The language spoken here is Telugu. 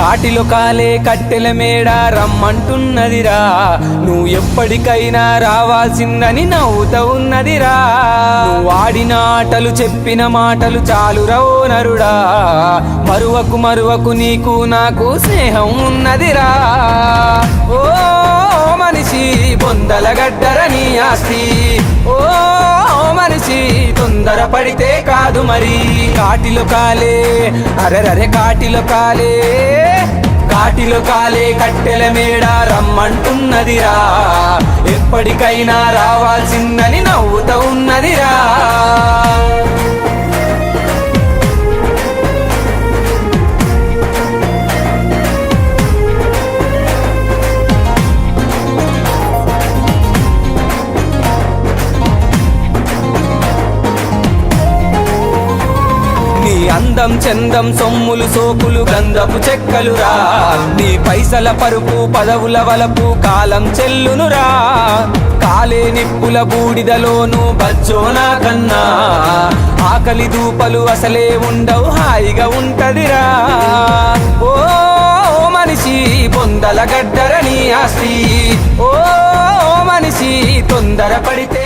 కాటిలో కాలే కట్టెల మేడ రమ్మంటున్నదిరా. నువ్వు ఎప్పటికైనా రావాల్సిందని నవ్వుతా ఉన్నదిరా నువ్వు ఆటలు చెప్పిన మాటలు చాలు రవో నరుడా. మరువకు మరువకు నీకు నాకు స్నేహం ఉన్నదిరా. ఓ మనిషి బొందల గడ్డర నీ ఆస్తి. ఓ తొందర పడితే కాదు మరి. కాటిలో కాలే అరెరరే కాటిలో కాలే. కాటిలో కాలే కట్టెల మేడ రమ్మంటున్నదిరా. ఎప్పటికైనా రావాల్సిందని నవ్వుతా ఉన్నదిరా. అందం చందం సొమ్ములు సోకులు గంధపు చెక్కలురా నీ పైసల పరుపు పదవుల వలపు కాలం చెల్లునురా కాలే నిప్పుల బూడిదలోను బచ్చోనా కన్నా. ఆకలి దూపలు అసలే ఉండవు హాయిగా ఉంటదిరా. ఓ మనిషి బొందల గడ్డర నీ ఆస్తి. ఓ మనిషి తొందర పడితే